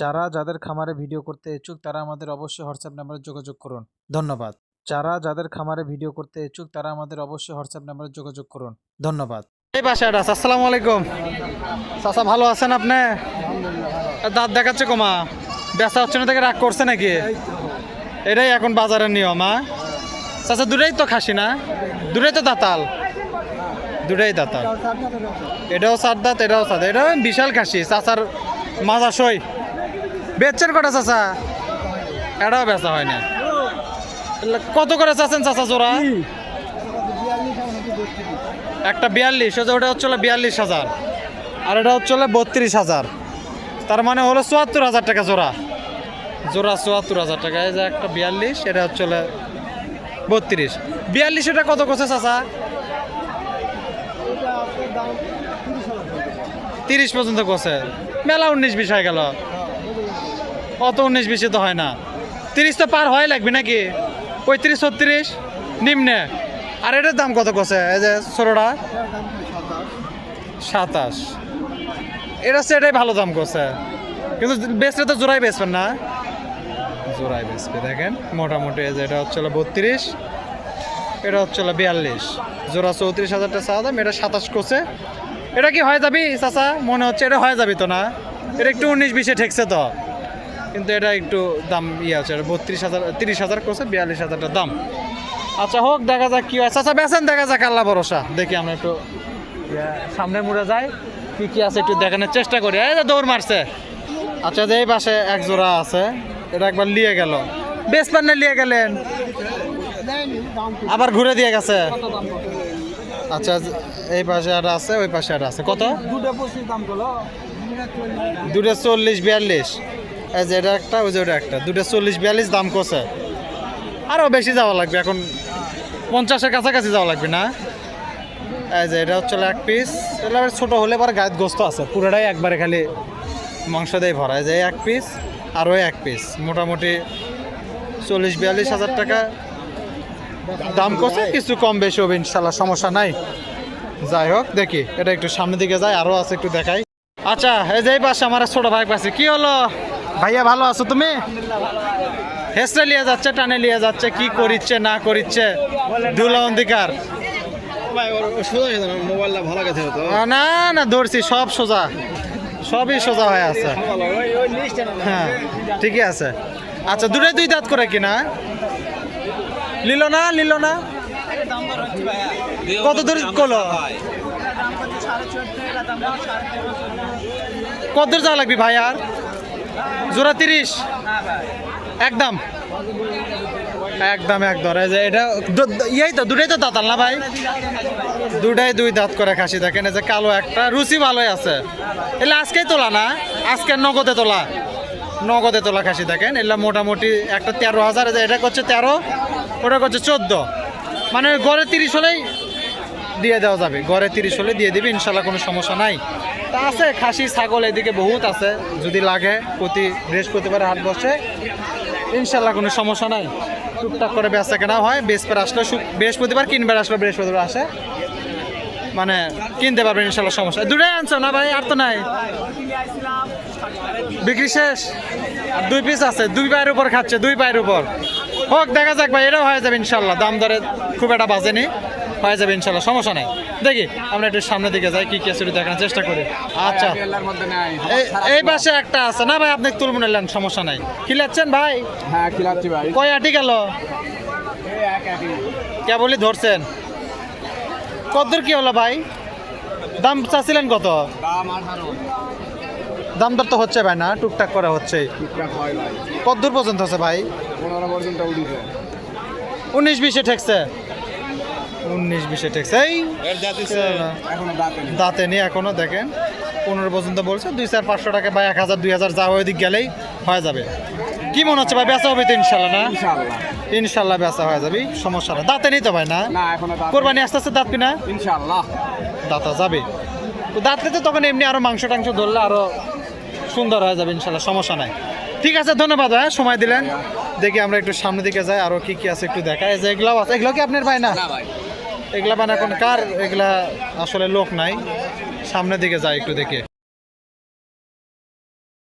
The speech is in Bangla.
যারা যাদের খামারে ভিডিও করতে ইচ্ছুক তারা আমাদের অবশ্যই হোয়াটসঅ্যাপ নাম্বারে যোগাযোগ করুন। ধন্যবাদ। যারা যাদের খামারে ভিডিও করতে ইচ্ছুক তারা আমাদের অবশ্যই হোয়াটসঅ্যাপ নাম্বারে যোগাযোগ করুন। ধন্যবাদ। এই বাসায় আস আসসালামু আলাইকুম। চাচা ভালো আছেন আপনি? দাঁত দেখাচ্ছে কমা বেচা হচ্ছে না থেকে রাগ করছে নাকি? এটাই এখন বাজারের নিয়ম হ্যাঁ? চাচা দুটাই তো খাসি না? দুটাই তো দাতাল? দুটাই দাতাল। এটাও সাত দাঁত এটাও সাত এটা বিশাল খাসি চাচার মাজা সই। বেচছেন কটা চাচা? এটাও বেচা হয় না কত করে চাচ্ছেন চাচা জোড়া? একটা বিয়াল্লিশ ওটা হচ্ছে বিয়াল্লিশ হাজার। আর এটা হচ্ছে বত্রিশ হাজার। তার মানে হলো চুয়াত্তর হাজার টাকা জোড়া। জোড়া চুয়াত্তর হাজার টাকা, এই যে একটা বিয়াল্লিশ, এটা হচ্ছে বত্রিশ। বিয়াল্লিশ এটা কত করছে চাচা? তিরিশ পর্যন্ত করছে। মেলা উনিশ বিশ হয়ে গেল। অত উনিশ বিশে তো হয় না। তিরিশ তো পার হয় লাগবে নাকি? পঁয়ত্রিশ, ছত্রিশ, নিম্নে। আর এটার দাম কত করছে এই যে ছোটটা সাতাশ। এটা সেটাই ভালো দাম করছে কিন্তু বেচলে তো জোড়াই বেচবেন না। জোড়াই বেচবে, দেখেন। মোটামুটি এই যে এটা হচ্ছে বত্রিশ, এটা হচ্ছে বিয়াল্লিশ। জোড়া চৌত্রিশ হাজারটা চা দাম, এটা সাতাশ করছে এটা কি হয়ে যাবি, চাচা? মনে হচ্ছে এটা হয়ে যাবি তো না। এটা একটু উনিশ বিশে ঠেকছে তো। কিন্তু এটা একটু দাম ইয়ে আছে বত্রিশ হাজার তিরিশ হাজার করছে বিয়াল্লিশ হাজারটা দাম। আচ্ছা হোক দেখা যাক কি হয়। আচ্ছা বেছেন দেখা যাক আল্লাহ ভরসা। দেখি আমরা একটু সামনে মুড়ে যাই কি কি আছে একটু দেখানোর চেষ্টা করি। এই যে দৌড় মারছে। আচ্ছা যে এই পাশে এক জোড়া আছে এটা একবার লিয়ে গেল। বেশ পান্নে লিয়ে গেলেন? আবার ঘুরে দিয়ে গেছে? আচ্ছা এই পাশে আর আছে ওই পাশে আর আছে। কত? দুটো চল্লিশ বিয়াল্লিশ। যে এটা একটা, ওই যে ওটা একটা। দুটো চল্লিশ, বিয়াল্লিশ দাম কষে আরও বেশি যাওয়া লাগবে, এখন পঞ্চাশের কাছাকাছি যাওয়া লাগবে না। এই যে এটা হচ্ছে এক পিস এটা ছোটো হলে পরে গায়ের গোস্ত আছে, পুরোটাই একবারে খালি মাংস দিয়ে ভরা। যে এক পিস আর ওই এক পিস মোটামুটি চল্লিশ, বিয়াল্লিশ হাজার টাকা দাম কষে কিছু কম বেশি হবে ইনশাল্লাহ সমস্যা নাই। যাই হোক, দেখি, এটা একটু সামনের দিকে যায় আরও আছে একটু দেখাই। আচ্ছা এই যে পাশে আমার ছোট ভাই পাশে, কি হলো? ভাইয়া ভালো আছো তুমি? হেসরে নিয়ে যাচ্ছে, টানে নিয়ে যাচ্ছে, কি করিচ্ছে, না করিচ্ছে? দুলা তো না না, ধরছি, সব সোজা। সবই সোজা হয়ে আছে। হ্যাঁ ঠিকই আছে। আচ্ছা দুটাই দুই দাঁত করে কিনা লিল না লিল না? কত দূর কলো কত দূর যাওয়া লাগবে ভাই আর জোড়া তিরিশ। একদম। একদম একদম। এটা দু- তো, দুটাই তো দাঁতাল না ভাই? দুটাই দুই দাঁত করে খাসি দেখেন, এই যে কালো একটা, রুচি ভালোই আছে। এলে আজকেই তোলা না? আজকে নগদে তোলা। নগদে তোলা খাসি দেখেন এগুলা মোটামুটি একটা তেরো হাজার এটা করছে তেরো, ওটা করছে চোদ্দ। মানে গড়ে তিরিশ হলেই দিয়ে দেওয়া যাবে। গড়ে তিরিশ হলে দিয়ে দিবে, ইনশাল্লাহ কোনো সমস্যা নাই। তা আছে, খাসি, ছাগল এদিকে বহুত আছে। যদি লাগে প্রতি বৃহস্পতিবার হাট বসে, ইনশাল্লাহ কোনো সমস্যা নাই। টুকটাক করে বেচা কেনা হয় বৃহস্পতি আসলে বৃহস্পতিবার কিনবার আসলে বৃহস্পতিবার আসে। মানে কিনতে পারবেন ইনশাল্লাহ সমস্যা। দুটাই আনছো না ভাই, আর তো নাই। বিক্রি শেষ? আর দুই পিস আছে, দুই পায়ের উপর খাচ্ছে, দুই পায়ের উপর। হোক, দেখা যাক ভাই, এটাও হয়ে যাবে ইনশাল্লাহ। দাম দরে খুব একটা বাজেনি। হয়ে যাবে ইনশাল্লাহ সমস্যা নাই। দেখি আমরা একটু সামনের দিকে যাই কি কি আছে দেখানোর চেষ্টা করি। আচ্ছা। এই এই পাশে একটা আছে। না ভাই আপনি তুলব নিলেন সমস্যা নাই। খিলাচ্ছেন ভাই? হ্যাঁ খিলাচ্ছি ভাই। কয় আটি গেল? কে বলি ধরছেন? কতদূর কি হলো ভাই? দাম চাচ্ছিলেন কত? দাম দর তো হচ্ছে ভাই না টুকটাক করে হচ্ছে। কতদূর পর্যন্ত হচ্ছে ভাই? পনেরো পর্যন্ত উনিশ বিশে ঠেকছে। উনিশ বিশে ঠেকছে এই দাঁতে নিয়ে এখনও দেখেন। পনেরো পর্যন্ত বলছে দুই চার পাঁচশো টাকা বা এক হাজার দুই হাজার যা ওই দিক গেলেই হয়ে যাবে। কি মনে হচ্ছে ভাই বেচা হবে তো ইনশাল্লাহ না? ইনশাল্লাহ বেচা হয়ে যাবে সমস্যা না। দাঁতে নিতে ভাই না? কোরবানি আস্তে আস্তে দাঁত কিনা? ইনশাল্লাহ দাঁতা যাবে। তো দাঁতলে তো তখন এমনি আরও মাংস টাংস ধরলে আরও সুন্দর হয়ে যাবে ইনশাল্লাহ সমস্যা নাই। ঠিক আছে ধন্যবাদ হ্যাঁ সময় দিলেন। দেখি আমরা একটু সামনের দিকে যাই আরও কি কি আছে একটু দেখাই। যে এগুলাও আছে। এগুলো কি আপনার ভাই না? না ভাই। এগুলা মানে এখন কার এগুলা আসলে লোক নাই? সামনের দিকে যায় একটু দেখে।